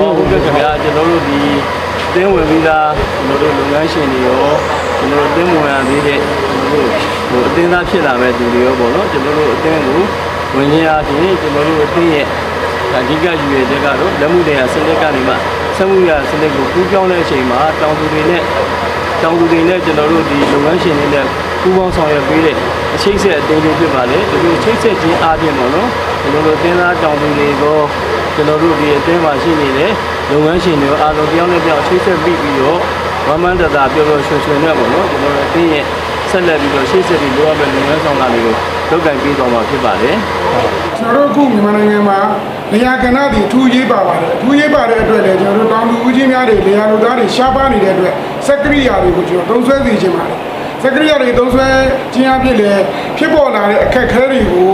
ဟုတ်ကဲ့ခင်ဗျာကျွန်တော်တို့ဒီအသင်းဝင်ပြီးသားကျွန်တော်တို့လုပ်ငန်းရှင်တွေရောကျွန်တော်တို့အသင်းဝင်ရသေးတဲ့ကျွန်တော်တို့ဟိုအသင်းသားဖြစ်လာမဲ့သူတွေရောပေါ့နော်ကျွန်တော်တို့အသင်းကိုဝင်ရအားဖြင့်ကျွန်တော်တို့အသင်းရဲ့အဓိကယူရတဲ့ကတော့လက်မှုတရားစနစ်ကနေမှဆက်မှုရစနစ်ကိုကူးပြောင်းတဲ့အချိန်မှာတောင်သူတွေနဲ့တောင်သူတွေနဲ့ကျွန်တော်တို့ဒီလုပ်ငန်းရှင်တွေနဲ့ပူးပေါင်းဆောင်ရွက်ပေးတဲ့အချိတ်ဆက်အသင်းတွေဖြစ်ပါလေဒီလိုချိတ်ဆက်ခြင်းအားဖြင့်ပေါ့နော်ကျွန်တော်တို့အသင်းသားတောင်သူတွေကို ကျွန်တော်တို့ဒီအသင်းမှာရှိနေတဲ့လုပ်ငန်းရှင်တွေအားလုံးတယောက်နဲ့တယောက်ချိတ်ဆက်ပြီးပြီးတော့ဝမ်းမန်းတသာပြောပြောရွှင်ရွှင်နဲ့ပေါ့နော်ကျွန်တော်တို့အသင်းရဲ့ဆက်လက်ပြီးတော့ရှေ့ဆက်ပြီးလိုအပ်တဲ့လုပ်ငန်းဆောင်တာတွေကိုလုပ်ကင်ပြီးသွားမှာဖြစ်ပါတယ်ကျွန်တော်တို့အခုမြန်မာနိုင်ငံမှာနေရာကဏ္ဍတွေအထူးရေးပါပါတယ်အထူးရေးပါတဲ့အတွက်လည်းကျွန်တော်တို့တောင်သူဦးကြီးများတွေနေရာလူသားတွေရှားပါနေတဲ့အတွက်စက်ကရိယာတွေကိုကျွန်တော်သုံးဆွဲစီခြင်းပါတယ်စက်ကရိယာတွေသုံးဆွဲခြင်းအဖြစ်လည်းဖြစ်ပေါ်လာတဲ့အခက်အခဲတွေကို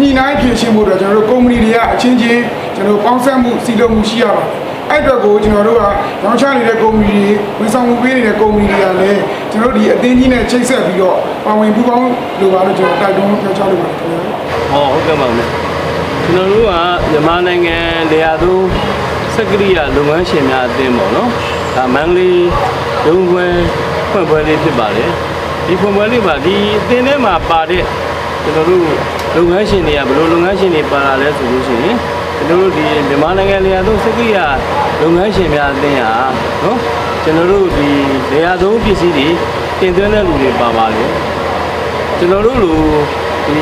ညှိနှိုင်းဖြေရှင်းဖို့အတွက်ကျွန်တော်တို့ကုမ္ပဏီတွေကအချင်းချင်း ကျွန်တော်ပေါင်းစပ်မှုစီလုံးမှုရှိရပါတယ်အဲ့အတွက်ကိုကျွန်တော်တို့ကရောင်းချနေတဲ့ကုမ္ပဏီတွေဝန်ဆောင်မှုပေးနေတဲ့ကုမ္ပဏီတွေကလည်းကျွန်တော်တို့ဒီအသင်းကြီးနဲ့ချိတ်ဆက်ပြီးတော့ပါဝင်ပူးပေါင်းလိုပါလို့ကျွန်တော်တိုက်တွန်းပြောကြားလိုပါတယ်ခင်ဗျာဟောဟုတ်ကဲ့ပါမယ်ကျွန်တော်တို့ကမြန်မာနိုင်ငံလေယာသူစက်ကရိယာလုပ်ငန်းရှင်များအသင်းပေါ့နော်ဒါမန္တလေးဒုံပွဲဖွင့်ပွဲလေးဖြစ်ပါတယ်ဒီဖွင့်ပွဲလေးမှာဒီအသင်းထဲမှာပါတဲ့ကျွန်တော်တို့လုပ်ငန်းရှင်တွေကဘယ်လိုလုပ်ငန်းရှင်တွေပါလာလဲဆိုလို့ရှိရင် ကျွန်တော်တို့ဒီမြန်မာနိုင်ငံလေယာသူစက်ကရိယာလုပ်ငန်းရှင်များအသင်းဟာနော်ကျွန်တော်တို့ဒီလေယာသုံးပစ္စည်းတွေတင်သွင်းတဲ့လူတွေပါပါတယ်ကျွန်တော်တို့လိုဒီ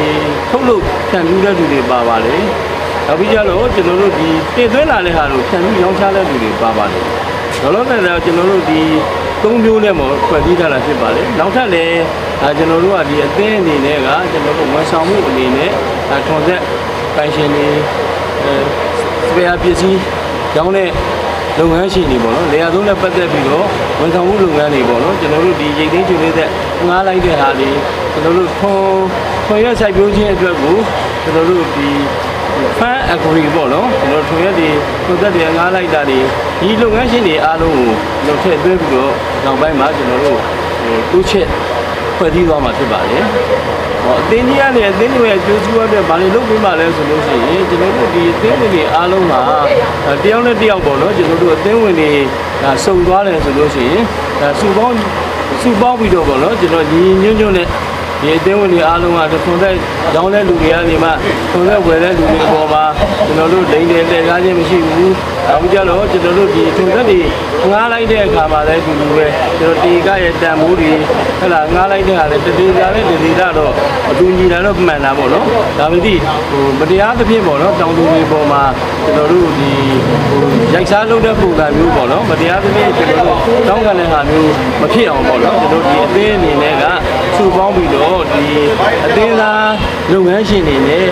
ထုတ်လုပ်ဖြန့်ဖြူးတဲ့လူတွေပါပါတယ်။နောက်ပြီးကြတော့ကျွန်တော်တို့ဒီတင်သွင်းလာတဲ့ဟာကိုဖြန့်ဖြူးရောင်းချတဲ့လူတွေပါပါတယ်။လောလောဆယ်တော့ကျွန်တော်တို့ဒီသုံးမျိုးနဲ့မှဖွဲ့ပြီးထားတာဖြစ်ပါတယ်။နောက်ထပ်လည်းဒါကျွန်တော်တို့ကဒီအသင်းအနေနဲ့ကကျွန်တော်တို့ဝန်ဆောင်မှုအနေနဲ့ဒါထွန်ဆက်ပိုင်ရှင်တွေအဲ စပယ်ပစ္စည်းရောင်းတဲ့လုပ်ငန်းရှင်တွေပေါ့နော်လေယာသုံးနဲ့ပတ်သက်ပြီးတော့ဝန်ဆောင်မှုလုပ်ငန်းတွေပေါ့နော်ကျွန်တော်တို့ဒီရိတ်သိမ်းကျွေးတဲ့ငားလိုက်တဲ့ဟာတွေကျွန်တော်တို့ခွန်ခွန်ရက်ဆိုင်ပြိုးခြင်းအတွက်ကိုကျွန်တော်တို့ဒီ fan agree ပေါ့နော်ကျွန်တော်ထွန်ရက်တွေခွန်သက်တွေငားလိုက်တာတွေဒီလုပ်ငန်းရှင်တွေအားလုံးကိုကျွန်တော်ထည့်သွင်းပြီးတော့နောက်ပိုင်းမှာကျွန်တော်တို့ဟိုတိုးချက် ဖွဲ့စည်းသွားမှာဖြစ်ပါတယ်ဟောအသင်းကြီးကနေအသင်းတွေရဲ့ကြိုးစူးအတွက်ဗာလေလုပ်ပေးပါလဲဆိုလို့ရှိရင်ကျွန်တော်တို့ဒီအသင်းဝင်တွေအားလုံးကအဲတယောက်နဲ့တယောက်ပေါ့နော်ကျွန်တော်တို့အသင်းဝင်တွေဒါစုံသွားတယ်ဆိုလို့ရှိရင်ဒါစုပေါင်းစုပေါင်းပြီးတော့ပေါ့နော်ကျွန်တော်ညီညွတ်ညွတ်နဲ့ ဒီအသင်းဝင်တွေအားလုံးကထွန်သက်ရောင်းတဲ့လူတွေကနေမှထွန်သက်ဝယ်တဲ့လူတွေအပေါ်မှာကျွန်တော်တို့လိမ့်တယ်လက်ကားခြင်းမရှိဘူး။နောက်ကြတော့ကျွန်တော်တို့ဒီထွန်သက်တွေငားလိုက်တဲ့အခါမှာလည်းဒီလိုပဲကျွန်တော်တီကရဲ့တန်ဖိုးတွေဟဲ့လားငားလိုက်တဲ့ဟာလည်းတတိသားနဲ့တတိသားတော့အတူညီတာတော့မှန်တာပေါ့နော်။ဒါပေမဲ့ဟိုမတရားသဖြင့်ပေါ့နော်တောင်သူတွေပေါ်မှာကျွန်တော်တို့ဒီဟိုရိုက်စားလုပ်တဲ့ပုံစံမျိုးပေါ့နော်မတရားသဖြင့်ကျွန်တော်တို့တောင်းခံတဲ့ဟာမျိုးမဖြစ်အောင်ပေါ့နော်ကျွန်တော်ဒီအသင်းအနေနဲ့က စုပေါင်းပြီးတော့ဒီအသင်းသားလုပ်ငန်းရှင်တွေနဲ့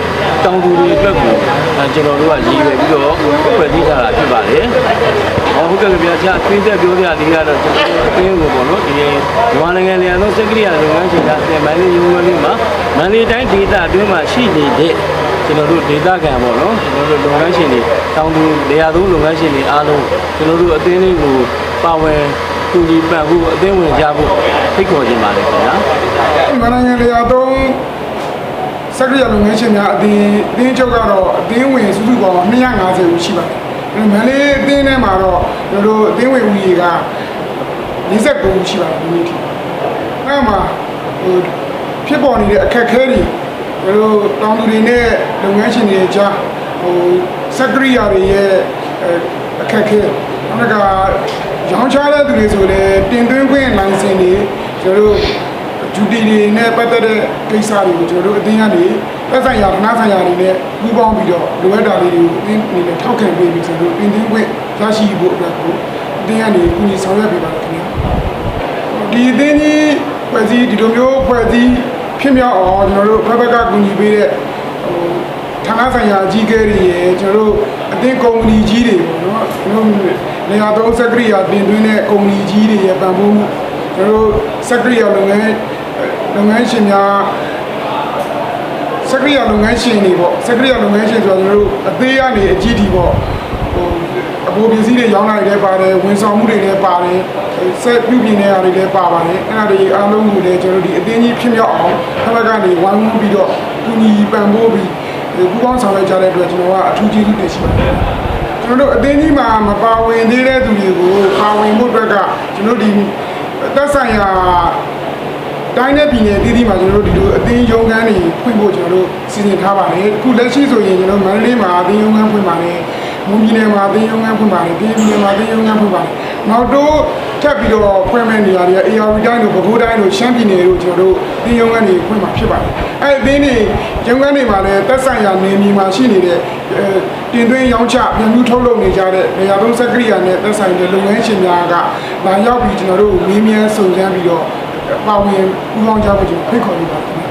တောင်သူတွေအတွက်ကိုအဲကျွန်တော်တို့ကရည်ရွယ်ပြီးတော့ဖွဲ့စည်းထားတာဖြစ်ပါတယ်။ဟောဟုတ်ကဲ့ဗျာကြာအသေးသက်ပြောပြလေးကတော့ကျွန်တော်တို့အသင်းကိုပေါ့နော်ဒီမြန်မာနိုင်ငံလျာသောစက်ကရိယာလုပ်ငန်းရှင်များပြန်မန်လေးရုံးဝန်းလေးမှာမန်လေးတိုင်းဒေသအတွင်းမှာရှိနေတဲ့ကျွန်တော်တို့ဒေသခံပေါ့နော်ကျွန်တော်တို့လုပ်ငန်းရှင်တွေတောင်သူနေရာသုံးလုပ်ငန်းရှင်တွေအားလုံးကျွန်တော်တို့အသင်းလေးကိုပါဝင်ကူညီပံ့ဖို့အသင်းဝင်ကြဖို့ဖိတ်ခေါ်ခြင်းပါတယ်ခင်ဗျာ မြန်မာနိုင်ငံလေယာသုံးစက်ကရိယာလုပ်ငန်းရှင်များအသင်းအသင်းချုပ်ကတော့အသင်းဝင်စုစုပေါင်း250ဦးရှိပါတယ်။အဲမန္တလေးအသင်းထဲမှာတော့ကျွန်တော်တို့အသင်းဝင်ဦးရေက49ဦးရှိပါတယ်ဒီနေ့ထိ။အဲမှာဟိုဖြစ်ပေါ်နေတဲ့အခက်အခဲတွေကျွန်တော်တို့တောင်သူတွေနဲ့လုပ်ငန်းရှင်တွေကြားဟိုစက်ကရိယာတွေရဲ့အဲအခက်အခဲနောက်ကရောင်းချတဲ့သူတွေဆိုလည်းတင်သွင်းခွင့်လိုင်စင်တွေကျွန်တော်တို့ ဂျူတီတွေနဲ့ပတ်သက်တဲ့ကိစ္စတွေကိုကျွန်တော်တို့အတင်းကနေသက်ဆိုင်ရာဌာနဆိုင်ရာတွေနဲ့ပူးပေါင်းပြီးတော့လိုအပ်တာလေးတွေကိုအတင်းအနေနဲ့ထောက်ခံပေးပြီးကျွန်တော်တို့တင်သွင်းခွင့်ရရှိဖို့အတွက်ကိုအတင်းကနေကူညီဆောင်ရွက်ပေးပါခင်ဗျာဒီအတင်းကြီးဖွဲ့စည်းဒီလိုမျိုးဖွဲ့စည်းဖြစ်မြောက်အောင်ကျွန်တော်တို့ဖက်ဖက်ကကူညီပေးတဲ့ဟိုဌာနဆိုင်ရာအကြီးအကဲတွေရယ်ကျွန်တော်တို့အတင်းကုမ္ပဏီကြီးတွေပေါ့နော်ကျွန်တော်တို့နေရာသုံးစက်ကရိယာတင်သွင်းတဲ့ကုမ္ပဏီကြီးတွေရဲ့ပံ့ပိုးမှုကျွန်တော်တို့စက်ကရိယာလုပ်ငန်း လုပ်ငန်းရှင်များစက်ကရိယာလုပ်ငန်းရှင်တွေပေါ့စက်ကရိယာလုပ်ငန်းရှင်ဆိုတော့ကျွန်တော်တို့အသေးကနေအကြီးတီပေါ့ဟိုအပေါ်ပစ္စည်းတွေရောင်းလာတွေလည်းပါတယ်ဝန်ဆောင်မှုတွေလည်းပါတယ်ဆက်ပြုပြင်နေရတွေလည်းပါပါတယ်အဲ့ဒါတွေအားလုံးကိုလည်းကျွန်တော်တို့ဒီအသေးကြီးဖြစ်မြောက်အောင်ဖက်ကနေဝိုင်းဝန်းပြီးတော့ကူညီပံ့ပိုးပြီးပူးပေါင်းဆောင်ရွက်ကြတဲ့အတွက်ကျွန်တော်ကအထူးကျေးဇူးတင်ရှိပါတယ်ကျွန်တော်တို့အသင်းကြီးမှာမပါဝင်သေးတဲ့သူတွေကိုပါဝင်ဖို့အတွက်ကကျွန်တော်တို့ဒီသက်ဆိုင်ရာ တိုင်းနဲ့ပြည်နယ်တည်တည်မှာကျွန်တော်တို့ဒီလိုအသင်းရုံးခန်းတွေဖွင့်ဖို့ကျွန်တော်တို့စီစဉ်ထားပါတယ်အခုလက်ရှိဆိုရင်ကျွန်တော်မန္တလေးမှာအသင်းရုံးခန်းဖွင့်ပါတယ်မွန်ပြည်နယ်မှာအသင်းရုံးခန်းဖွင့်ပါတယ်ပြည်ပြည်နယ်မှာအသင်းရုံးခန်းဖွင့်ပါတယ်နောက်တော့ထပ်ပြီးတော့ဖွင့်မဲ့နေရာတွေက AR တိုင်းတို့ပဲခူးတိုင်းတို့ရှမ်းပြည်နယ်တို့ကျွန်တော်တို့အသင်းရုံးခန်းတွေဖွင့်မှာဖြစ်ပါတယ်အဲ့ဒီအသင်းတွေရုံးခန်းတွေမှာလည်းသက်ဆိုင်ရာနေမြေမှာရှိနေတဲ့အဲတင်သွင်းရောင်းချပြန်မှုထုတ်လုပ်နေကြတဲ့နေရာသုံးစက်ကရိယာနဲ့သက်ဆိုင်တဲ့လုပ်ငန်းရှင်များကလာရောက်ပြီးကျွန်တော်တို့မေးမြန်းစုံစမ်းပြီးတော့ ပါဝင်ပူးပေါင်းကြဖို့ကျွန်တော်ဖိတ်ခေါ်နေပါတယ်